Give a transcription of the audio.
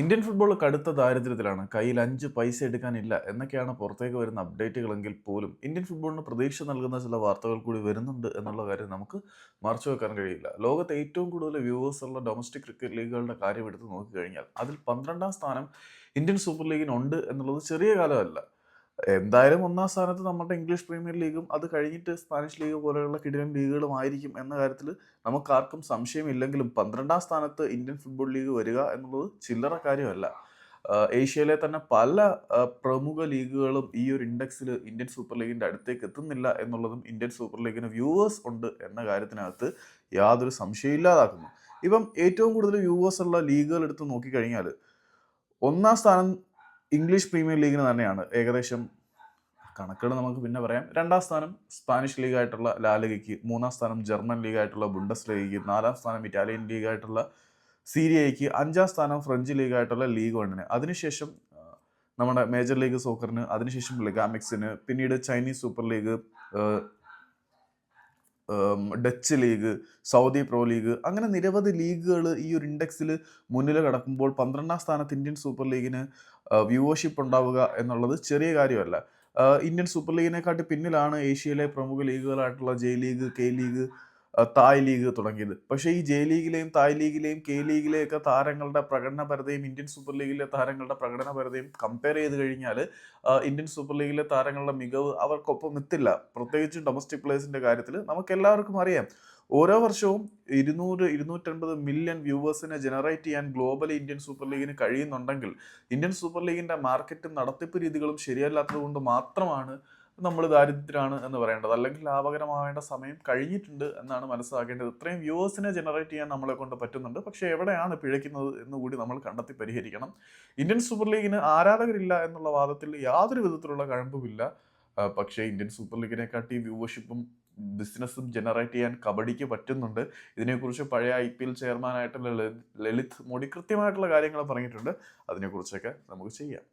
Indian football കടുത്ത ദാരിദ്ര്യത്തിലാണ് കയ്യിൽ അഞ്ച് പൈസ എടുക്കാനില്ല എന്നൊക്കെയാണ് പുറത്തേക്ക് വരുന്ന അപ്ഡേറ്റുകളെങ്കിൽ പോലും ഇന്ത്യൻ ഫുട്ബോളിന് പ്രതീക്ഷ നൽകുന്ന ചില വാർത്തകൾ കൂടി വരുന്നുണ്ട് എന്നുള്ള കാര്യം നമുക്ക് മറച്ചു വെക്കാൻ കഴിയില്ല. ലോകത്തെ ഏറ്റവും കൂടുതൽ വ്യൂവേഴ്സ് ഉള്ള ഡൊമസ്റ്റിക് ക്രിക്കറ്റ് ലീഗുകളുടെ കാര്യം എടുത്ത് നോക്കിക്കഴിഞ്ഞാൽ അതിൽ പന്ത്രണ്ടാം സ്ഥാനം ഇന്ത്യൻ സൂപ്പർ ലീഗിനുണ്ട് എന്നുള്ളത് ചെറിയ കാലമല്ല. എന്തായാലും ഒന്നാം സ്ഥാനത്ത് നമ്മുടെ ഇംഗ്ലീഷ് പ്രീമിയർ ലീഗും അത് കഴിഞ്ഞിട്ട് സ്പാനിഷ് ലീഗ് പോലെയുള്ള കിടിലൻ ലീഗുകളും ആയിരിക്കും എന്ന കാര്യത്തിൽ നമുക്ക് നമുക്കാർക്കും സംശയമില്ലെങ്കിലും പന്ത്രണ്ടാം സ്ഥാനത്ത് ഇന്ത്യൻ ഫുട്ബോൾ ലീഗ് വരിക എന്നുള്ളത് ചില്ലറ കാര്യമല്ല. ഏഷ്യയിലെ തന്നെ പല പ്രമുഖ ലീഗുകളും ഈ ഒരു ഇൻഡെക്സിൽ ഇന്ത്യൻ സൂപ്പർ ലീഗിന്റെ അടുത്തേക്ക് എത്തുന്നില്ല എന്നുള്ളതും ഇന്ത്യൻ സൂപ്പർ ലീഗിന് വ്യൂവേഴ്സ് ഉണ്ട് എന്ന കാര്യത്തിനകത്ത് യാതൊരു സംശയമില്ലാതാക്കുന്നു ഇപ്പം ഏറ്റവും കൂടുതൽ വ്യൂവേഴ്സ് ഉള്ള ലീഗുകൾ എടുത്ത് നോക്കിക്കഴിഞ്ഞാൽ ഒന്നാം സ്ഥാനം ഇംഗ്ലീഷ് പ്രീമിയർ ലീഗിന് തന്നെയാണ് ഏകദേശം കണക്കുകൾ നമുക്ക് പിന്നെ പറയാം. രണ്ടാം സ്ഥാനം സ്പാനിഷ് ലീഗായിട്ടുള്ള ലാലിഗയ്ക്ക് മൂന്നാം സ്ഥാനം ജർമ്മൻ ലീഗായിട്ടുള്ള ബുണ്ടസ് ലീഗയ്ക്ക് നാലാം സ്ഥാനം ഇറ്റാലിയൻ ലീഗായിട്ടുള്ള സീരിയയ്ക്ക് അഞ്ചാം സ്ഥാനം ഫ്രഞ്ച് ലീഗായിട്ടുള്ള ലീഗ് വണ്ണിന്. അതിനുശേഷം നമ്മുടെ മേജർ ലീഗ് സോക്കറിന് അതിനുശേഷം ലിഗാമിക്സിന് പിന്നീട് Chinese super league Dutch league Saudi pro league അങ്ങനെ നിരവധി ലീഗുകൾ ഈ ഒരു ഇൻഡെക്സിൽ മുന്നിൽ കിടക്കുമ്പോൾ പന്ത്രണ്ടാം സ്ഥാനത്ത് ഇന്ത്യൻ സൂപ്പർ ലീഗിന് വ്യൂവർഷിപ്പ് ഉണ്ടാവുക എന്നുള്ളത് ചെറിയ കാര്യമല്ല. ഇന്ത്യൻ സൂപ്പർ ലീഗിനെക്കാട്ടി പിന്നിലാണ് ഏഷ്യയിലെ പ്രമുഖ ലീഗുകളായിട്ടുള്ള J league K league Thai league തുടങ്ങിയത്. പക്ഷേ ഈ ജെ ലീഗിലെയും തായ് ലീഗിലെയും കെ ലീഗിലെയും ഒക്കെ താരങ്ങളുടെ പ്രകടനപരതയും ഇന്ത്യൻ സൂപ്പർ ലീഗിലെ താരങ്ങളുടെ പ്രകടനപരതയും കമ്പയർ ചെയ്ത് കഴിഞ്ഞാൽ ഇന്ത്യൻ സൂപ്പർ ലീഗിലെ താരങ്ങളുടെ മികവ് അവർക്കൊപ്പം എത്തില്ല പ്രത്യേകിച്ച് ഡൊമസ്റ്റിക് പ്ലേയേഴ്സിന്റെ കാര്യത്തിൽ നമുക്ക് എല്ലാവർക്കും അറിയാം. ഓരോ വർഷവും ഇരുന്നൂറ് ഇരുന്നൂറ്റൻപത് മില്യൺ വ്യൂവേഴ്സിനെ ജനറേറ്റ് ചെയ്യാൻ ഗ്ലോബൽ ഇന്ത്യൻ സൂപ്പർ ലീഗിന് കഴിയുന്നുണ്ടെങ്കിൽ ഇന്ത്യൻ സൂപ്പർ ലീഗിന്റെ മാർക്കറ്റും നടത്തിപ്പ് രീതികളും ശരിയല്ലാത്തത് കൊണ്ട് മാത്രമാണ് നമ്മൾ ദാരിദ്ര്യമാണ് എന്ന് പറയേണ്ടത്. അല്ലെങ്കിൽ ലാഭകരമാവേണ്ട സമയം കഴിഞ്ഞിട്ടുണ്ട് എന്നാണ് മനസ്സിലാക്കേണ്ടത്. ഇത്രയും വ്യൂവേഴ്സിനെ ജനറേറ്റ് ചെയ്യാൻ നമ്മളെ കൊണ്ട് പറ്റുന്നുണ്ട്. പക്ഷേ എവിടെയാണ് പിഴയ്ക്കുന്നത് എന്ന് കൂടി നമ്മൾ കണ്ടെത്തി പരിഹരിക്കണം. ഇന്ത്യൻ സൂപ്പർ ലീഗിന് ആരാധകരില്ല എന്നുള്ള വാദത്തിൽ യാതൊരു വിധത്തിലുള്ള കഴമ്പുമില്ല. പക്ഷേ ഇന്ത്യൻ സൂപ്പർ ലീഗിനെക്കാട്ടി വ്യൂവർഷിപ്പും ബിസിനസ്സും ജനറേറ്റ് ചെയ്യാൻ കബഡിക്ക് പറ്റുന്നുണ്ട്. ഇതിനെക്കുറിച്ച് പഴയ ഐ പി എൽ ചെയർമാനായിട്ടുള്ള ലളിത് മോഡി കൃത്യമായിട്ടുള്ള കാര്യങ്ങൾ പറഞ്ഞിട്ടുണ്ട്. അതിനെക്കുറിച്ചൊക്കെ നമുക്ക് ചെയ്യാം.